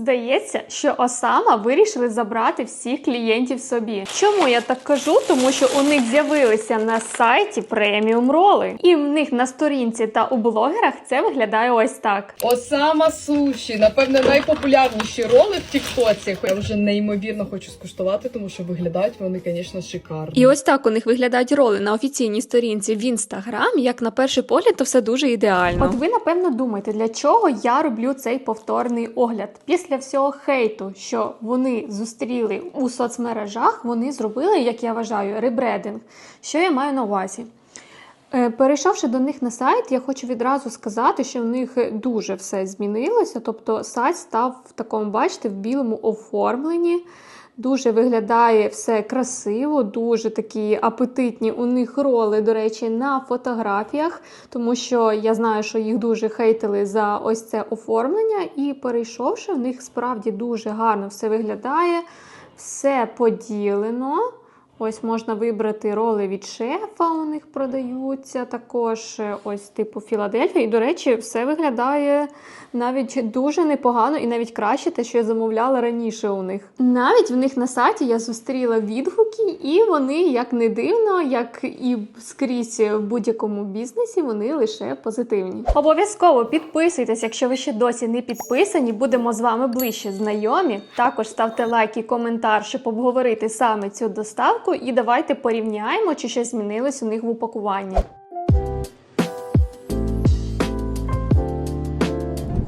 Здається, що Осама вирішили забрати всіх клієнтів собі. Чому я так кажу? Тому що у них з'явилися на сайті преміум роли, і в них на сторінці та у блогерах це виглядає ось так. Осама суші, напевне, найпопулярніші роли в Тіктоці. Я вже неймовірно хочу скуштувати, тому що виглядають вони, звісно, шикарно. І ось так у них виглядають роли на офіційній сторінці в інстаграм. Як на перший погляд, то все дуже ідеально. От ви напевно думаєте, для чого я роблю цей повторний огляд? Після всього хейту, що вони зустріли у соцмережах, вони зробили, як я вважаю, ребрединг. Що я маю на увазі? Е, Перейшовши до них на сайт, я хочу відразу сказати, що в них дуже все змінилося. Тобто сайт став в такому, бачите, в білому оформленні. Дуже виглядає все красиво, дуже такі апетитні у них роли, до речі, на фотографіях, тому що я знаю, що їх дуже хейтили за ось це оформлення. І перейшовши, в них справді дуже гарно все виглядає, все поділено. Ось можна вибрати роли від шефа, у них продаються також е, ось типу Філадельфія. І, до речі, все виглядає навіть дуже непогано і навіть краще те, що я замовляла раніше у них. Навіть в них на сайті я зустріла відгуки, і вони, як не дивно, як і скрізь в будь-якому бізнесі, вони лише позитивні. Обов'язково підписуйтесь, якщо ви ще досі не підписані. Будемо з вами ближче знайомі. Також ставте лайк і коментар, щоб обговорити саме цю доставку. І давайте порівняємо, чи щось змінилось у них в упакуванні.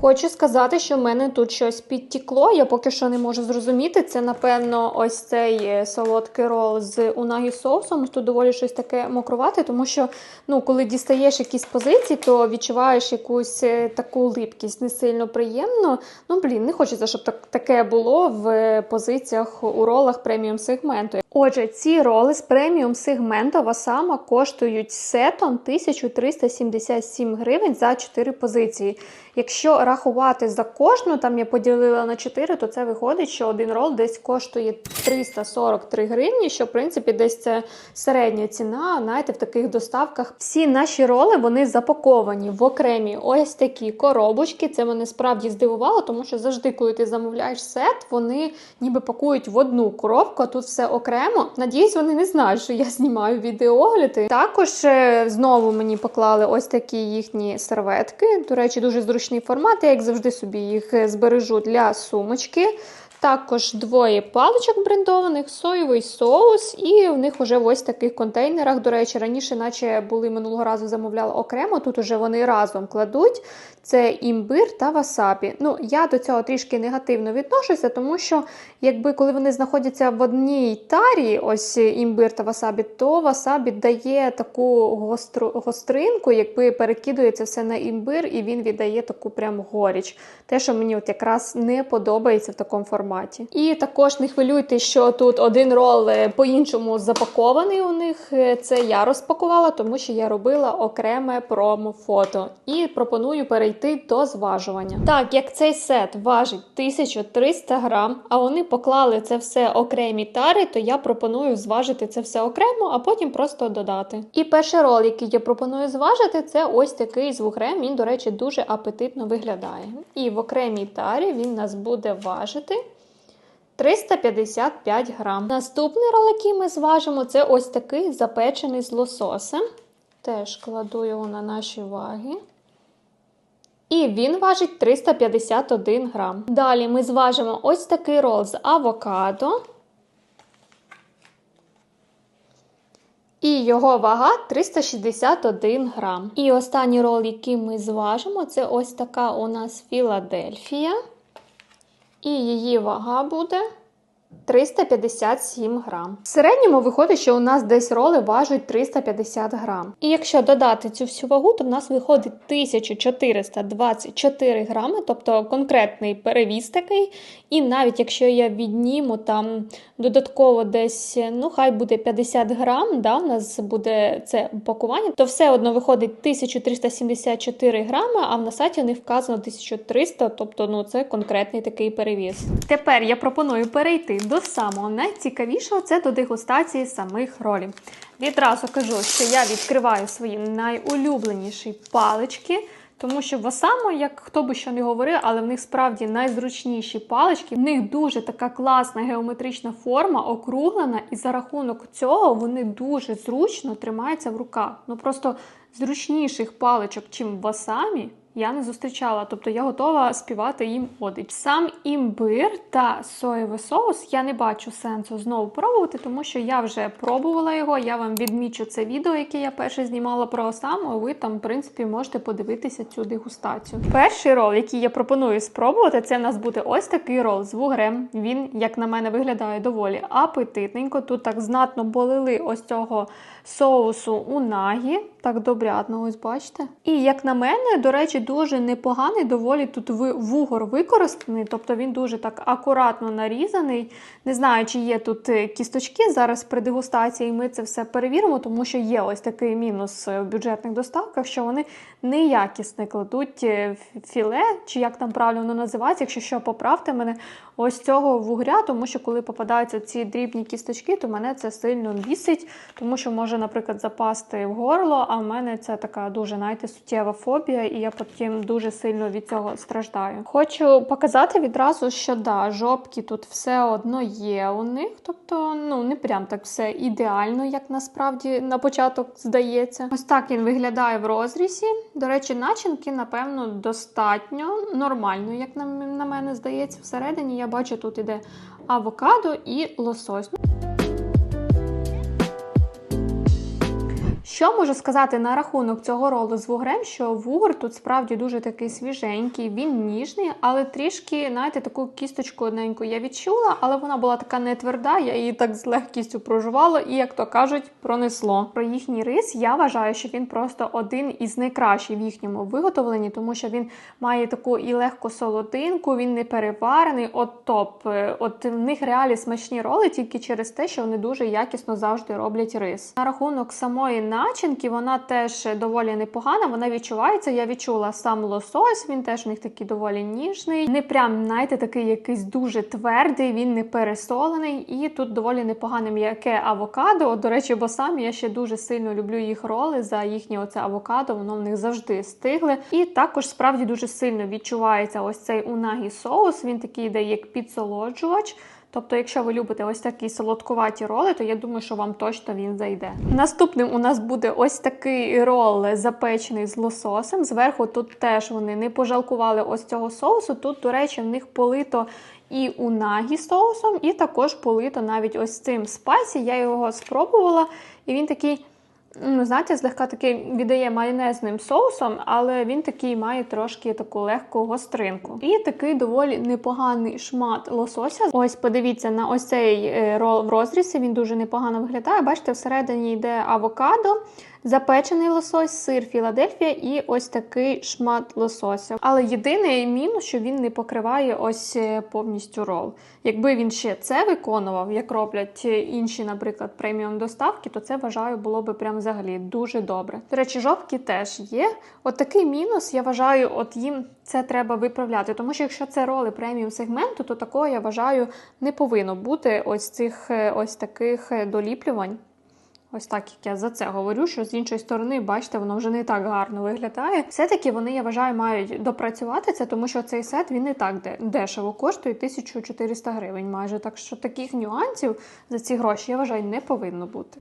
Хочу сказати, що в мене тут щось підтікло. Я поки що не можу зрозуміти. Це, напевно, ось цей е, солодкий рол з унагі соусом. Тут доволі щось таке мокрувате, тому що ну, коли дістаєш якісь позиції, то відчуваєш якусь е, таку липкість, не сильно приємно. Ну, блін, не хочеться, щоб так, таке було в е, позиціях у ролах преміум сегменту. Отже, ці роли з преміум сегменту Васама коштують сетом 1377 гривень за 4 позиції. Якщо рахувати за кожну, там я поділила на 4, то це виходить, що один рол десь коштує 343 гривні, що в принципі десь це середня ціна, знаєте, в таких доставках. Всі наші роли вони запаковані в окремі ось такі коробочки. Це мене справді здивувало, тому що завжди, коли ти замовляєш сет, вони ніби пакують в одну коробку, а тут все окремо. Надіюсь, вони не знають, що я знімаю відеогляди. Також е, знову мені поклали ось такі їхні серветки. До речі, дуже зручний формат. Я як завжди собі їх е, збережу для сумочки. Також двоє паличок брендованих, соєвий соус, і в них вже в ось таких контейнерах. До речі, раніше, наче були минулого разу замовляла окремо. Тут уже вони разом кладуть. Це імбир та васабі. Ну, я до цього трішки негативно відношуся, тому що якби коли вони знаходяться в одній тарі, ось імбир та васабі, то васабі дає таку гостру, гостринку, якби перекидується все на імбир, і він віддає таку прям горіч. Те, що мені от якраз не подобається в такому форматі. І також не хвилюйтесь, що тут один рол е, по-іншому запакований у них. Е, Це я розпакувала, тому що я робила окреме промо-фото. І пропоную перейти до зважування. Так, як цей сет важить 1300 грам, а вони поклали це все окремі тари, то я пропоную зважити це все окремо, а потім просто додати. І перший рол, який я пропоную зважити, це ось такий з. Він, до речі, дуже апетитно виглядає. І в окремій тарі він нас буде важити. 355 грам. Наступний рол, який ми зважимо, це ось такий запечений з лососем. Теж кладу його на наші ваги. І він важить 351 грам. Далі ми зважимо ось такий рол з авокадо. І його вага 361 грам. І останній рол, який ми зважимо, це ось така у нас Філадельфія. І її вага буде 357 грам. В середньому виходить, що у нас десь роли важать 350 грам. І якщо додати цю всю вагу, то в нас виходить 1424 грами, тобто конкретний перевіз такий. І навіть якщо я відніму там додатково десь, ну хай буде 50 грам, да, у нас буде це упакування, то все одно виходить 1374 грами, а на сайті не вказано 1300, тобто ну це конкретний такий перевіз. Тепер я пропоную перейти до самого найцікавішого це до дегустації самих ролів. Відразу кажу, що я відкриваю свої найулюбленіші палички. Тому що Васамо, як хто би що не говорив, але в них справді найзручніші палички. В них дуже така класна геометрична форма, округлена, і за рахунок цього вони дуже зручно тримаються в руках. Ну просто зручніших паличок, чим Васамі. Я не зустрічала, тобто я готова співати їм одич. Сам імбир та соєвий соус я не бачу сенсу знову пробувати, тому що я вже пробувала його. Я вам відмічу це відео, яке я перше знімала про осаму. Ви там, в принципі, можете подивитися цю дегустацію. Перший рол, який я пропоную спробувати, це в нас буде ось такий рол з вугрем. Він, як на мене, виглядає доволі апетитненько. Тут так знатно болили ось цього соусу у нагі. Так добрятно, ось бачите. І як на мене, до речі, дуже непоганий, доволі тут вугор використаний, тобто він дуже так акуратно нарізаний. Не знаю, чи є тут е, кісточки зараз при дегустації. Ми це все перевіримо, тому що є ось такий мінус е, в бюджетних доставках, що вони неякісно кладуть е, філе, чи як там правильно називається. Якщо що, поправте мене ось цього вугря, тому що коли попадаються ці дрібні кісточки, то мене це сильно бісить, тому що може, наприклад, запасти в горло. А в мене це така дуже знаєте, суттєва фобія, і я потім дуже сильно від цього страждаю. Хочу показати відразу, що да, жопки тут все одно є у них, тобто ну не прям так все ідеально, як насправді на початок здається. Ось так він виглядає в розрізі. До речі, начинки, напевно, достатньо нормально, як на, мене здається. Всередині я бачу, тут іде авокадо і лосось. Що можу сказати на рахунок цього ролу з вугрем, що вугор тут справді дуже такий свіженький, він ніжний, але трішки, знаєте, таку кісточку одненьку я відчула, але вона була така не тверда, я її так з легкістю прожувала і, як то кажуть, пронесло. Про їхній рис я вважаю, що він просто один із найкращих в їхньому виготовленні, тому що він має таку і легку солодинку, він не переварений, от топ. Е, От в них реалі смачні роли тільки через те, що вони дуже якісно завжди роблять рис. На рахунок самої начинки, вона теж доволі непогана, вона відчувається. Я відчула сам лосось, він теж у них такий доволі ніжний. Не прям, знаєте, такий якийсь дуже твердий, він не пересолений. І тут доволі непогане м'яке авокадо. До речі, бо самі я ще дуже сильно люблю їх роли за їхнє оце авокадо, воно в них завжди стигле. І також справді дуже сильно відчувається ось цей унагі соус. Він такий йде як підсолоджувач. Тобто, якщо ви любите ось такі солодкуваті роли, то я думаю, що вам точно він зайде. Наступним у нас буде ось такий рол запечений з лососем. Зверху тут теж вони не пожалкували ось цього соусу. Тут, до речі, в них полито і у нагі соусом, і також полито навіть ось цим спайсі. Я його спробувала, і він такий. Ну, знаєте, злегка такий віддає майонезним соусом, але він такий має трошки таку легку гостринку. І такий доволі непоганий шмат лосося. Ось подивіться на ось цей е, рол в розрізі. Він дуже непогано виглядає. Бачите, всередині йде авокадо, запечений лосось, сир Філадельфія і ось такий шмат лосося. Але єдиний мінус, що він не покриває ось е, повністю рол. Якби він ще це виконував, як роблять е, інші, наприклад, преміум доставки, то це вважаю було би прям взагалі дуже добре. До речі, жовтки теж є. От такий мінус, я вважаю, от їм це треба виправляти. Тому що якщо це роли преміум сегменту, то такого я вважаю не повинно бути ось цих е, ось таких доліплювань. Ось так, як я за це говорю, що з іншої сторони, бачите, воно вже не так гарно виглядає. Все-таки вони, я вважаю, мають допрацювати це, тому що цей сет він не так де- дешево коштує 1400 гривень майже. Так що таких нюансів за ці гроші, я вважаю, не повинно бути.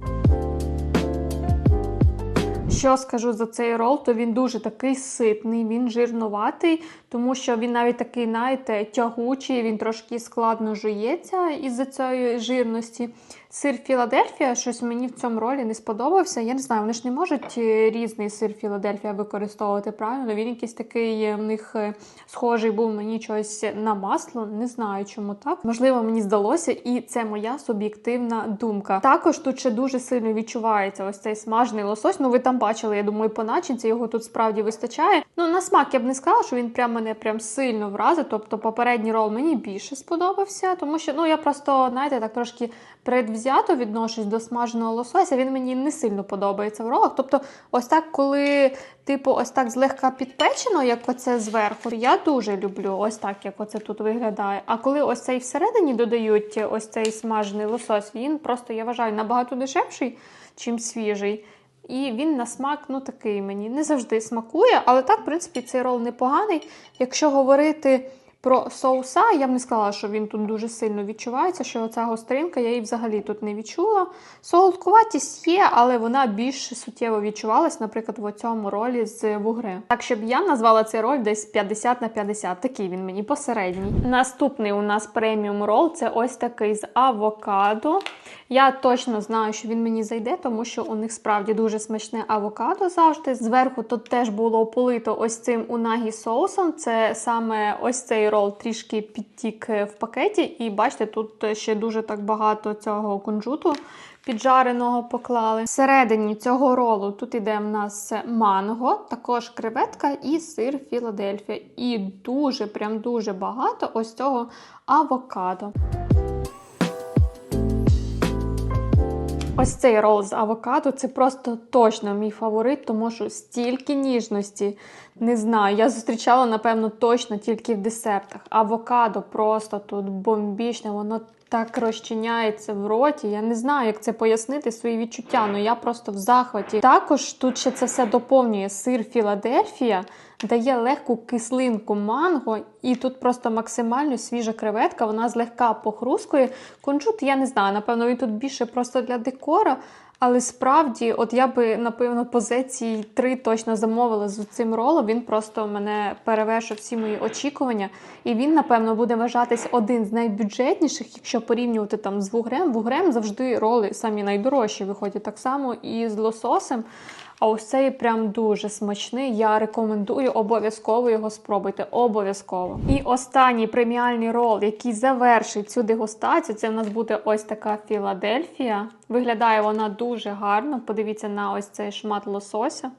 Що скажу за цей рол, то він дуже такий ситний, він жирнуватий, тому що він навіть такий, знаєте, тягучий, він трошки складно жується із-за цієї жирності. Сир Філадельфія, щось мені в цьому ролі не сподобався. Я не знаю, вони ж не можуть е, різний сир Філадельфія використовувати правильно. Він якийсь такий е, в них е, схожий був мені чогось на масло. Не знаю, чому так. Можливо, мені здалося, і це моя суб'єктивна думка. Також тут ще дуже сильно відчувається ось цей смажений лосось. Ну, ви там бачили, я думаю, по начинці його тут справді вистачає. Ну, на смак я б не сказала, що він прям мене прям сильно вразив. Тобто, попередній рол мені більше сподобався, тому що ну я просто, знаєте, так трошки предвзято відношусь до смаженого лосося. Він мені не сильно подобається в ролах. Тобто, ось так, коли, типу, ось так злегка підпечено, як оце зверху, я дуже люблю ось так, як оце тут виглядає. А коли ось цей всередині додають ось цей смажений лосось, він просто, я вважаю, набагато дешевший, чим свіжий. І він на смак, ну такий мені не завжди смакує, але так, в принципі, цей рол непоганий. Якщо говорити про соуса, я б не сказала, що він тут дуже сильно відчувається, що оця гостринка, я її взагалі тут не відчула. Солодкуватість є, але вона більш суттєво відчувалась, наприклад, в цьому ролі з вугри. Так, щоб я назвала цей роль десь 50 на 50. Такий він мені посередній. Наступний у нас преміум рол це ось такий з авокадо. Я точно знаю, що він мені зайде, тому що у них справді дуже смачне авокадо завжди. Зверху тут теж було полито ось цим унагі соусом. Це саме ось цей рол трішки підтік в пакеті. І бачите, тут ще дуже так багато цього кунжуту піджареного поклали. Всередині цього ролу тут іде в нас манго, також креветка і сир Філадельфія. І дуже, прям дуже багато ось цього авокадо. Ось цей рол з авокадо це просто точно мій фаворит, тому що стільки ніжності не знаю. Я зустрічала, напевно, точно тільки в десертах. Авокадо просто тут бомбічне, воно так розчиняється в роті. Я не знаю, як це пояснити свої відчуття, але я просто в захваті. Також тут ще це все доповнює сир Філадельфія, дає легку кислинку манго, і тут просто максимально свіжа креветка, вона злегка похрускує. Кунжут, я не знаю, напевно, він тут більше просто для декора. Але справді, от я би, напевно, позиції три точно замовила з цим ролом. Він просто мене перевершив всі мої очікування. І він, напевно, буде вважатись один з найбюджетніших, якщо порівнювати там з вугрем. Вугрем завжди роли самі найдорожчі виходять так само і з лососем. А ось цей прям дуже смачний. Я рекомендую обов'язково його спробуйте. Обов'язково. І останній преміальний рол, який завершить цю дегустацію, це в нас буде ось така Філадельфія. Виглядає вона дуже гарно. Подивіться на ось цей шмат лосося.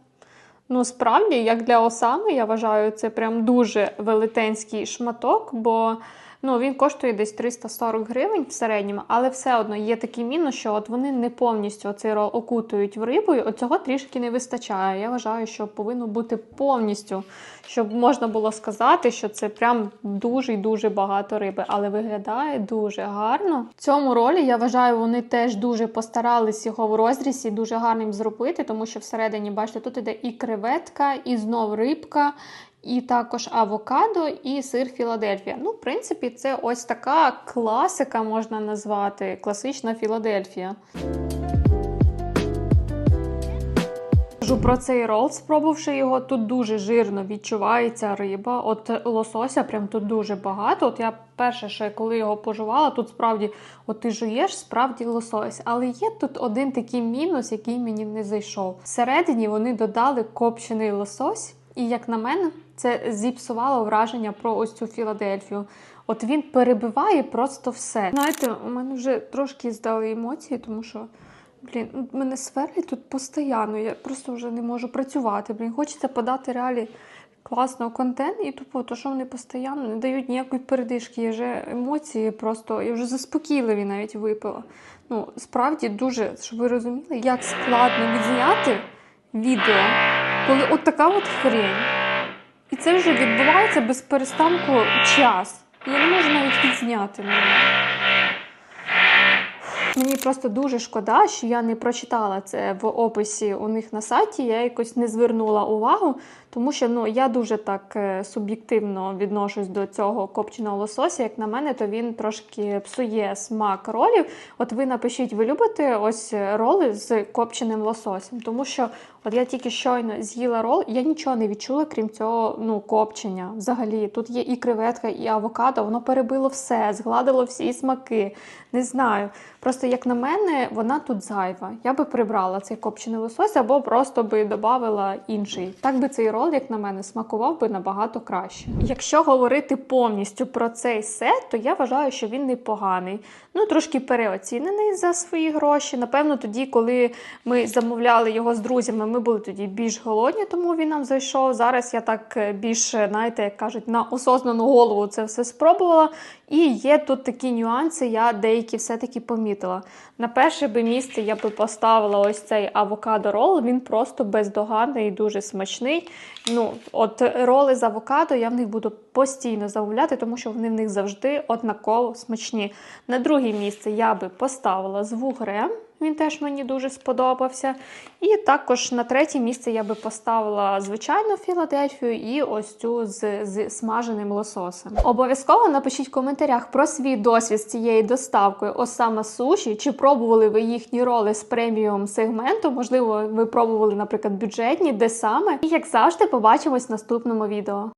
Ну, справді, як для осами, я вважаю, це прям дуже велетенський шматок, бо ну, він коштує десь 340 гривень в середньому, але все одно є такий мінус, що от вони не повністю цей рол окутують в рибою. От цього трішки не вистачає. Я вважаю, що повинно бути повністю, щоб можна було сказати, що це прям дуже і дуже багато риби, але виглядає дуже гарно. В цьому ролі я вважаю, вони теж дуже постарались його в розрізі дуже гарним зробити, тому що всередині, бачите, тут іде і креветка, і знов рибка. І також авокадо і сир Філадельфія. Ну, в принципі, це ось така класика можна назвати. Класична Філадельфія. Кажу про цей рол, спробувавши його, тут дуже жирно відчувається риба. От лосося прям тут дуже багато. От я перше, що коли його пожувала, тут справді, от ти жуєш, справді лосось. Але є тут один такий мінус, який мені не зайшов. Всередині вони додали копчений лосось, і як на мене, це зіпсувало враження про ось цю Філадельфію. От він перебиває просто все. Знаєте, у мене вже трошки здали емоції, тому що. Блін, ну, мене сверлять тут постійно. Я просто вже не можу працювати. Блін, хочеться подати реалі класного контент, і тупо, то що вони постійно не дають ніякої передишки. Я вже емоції просто, я вже заспокійливі навіть випила. Ну, справді дуже, щоб ви розуміли, як складно відзняти відео, коли от така от хрень. І це вже відбувається без перестанку час. Я не можу навіть відзняти. мене. Мені просто дуже шкода, що я не прочитала це в описі у них на сайті. Я якось не звернула увагу, тому що ну я дуже так е, суб'єктивно відношусь до цього копченого лосося. Як на мене, то він трошки псує смак ролів. От ви напишіть, ви любите ось роли з копченим лососем, тому що от я тільки щойно з'їла рол, я нічого не відчула, крім цього ну копчення. Взагалі тут є і креветка, і авокадо. Воно перебило все, згладило всі смаки. Не знаю. Просто як на мене, вона тут зайва. Я би прибрала цей копчений лосось або просто би додавала інший. Так би цей рол, як на мене, смакував би набагато краще. Якщо говорити повністю про цей сет, то я вважаю, що він непоганий. Ну, трошки переоцінений за свої гроші. Напевно, тоді, коли ми замовляли його з друзями, ми були тоді більш голодні, тому він нам зайшов. Зараз я так е, більш, знаєте, як кажуть, на осознану голову це все спробувала. І є тут такі нюанси, я деякі все-таки помітила. На перше би місце я би поставила ось цей авокадо рол. Він просто бездоганний і дуже смачний. Ну, от роли з авокадо я в них буду постійно замовляти, тому що вони в них завжди однаково смачні. На друге місце я би поставила з вугрем. Він теж мені дуже сподобався. І також на третє місце я би поставила звичайну Філадельфію і ось цю з, з смаженим лососем. Обов'язково напишіть в коментарях про свій досвід з цією доставкою Осама Суші. Чи пробували ви їхні роли з преміум сегменту? Можливо, ви пробували, наприклад, бюджетні, де саме. І як завжди, побачимось в наступному відео.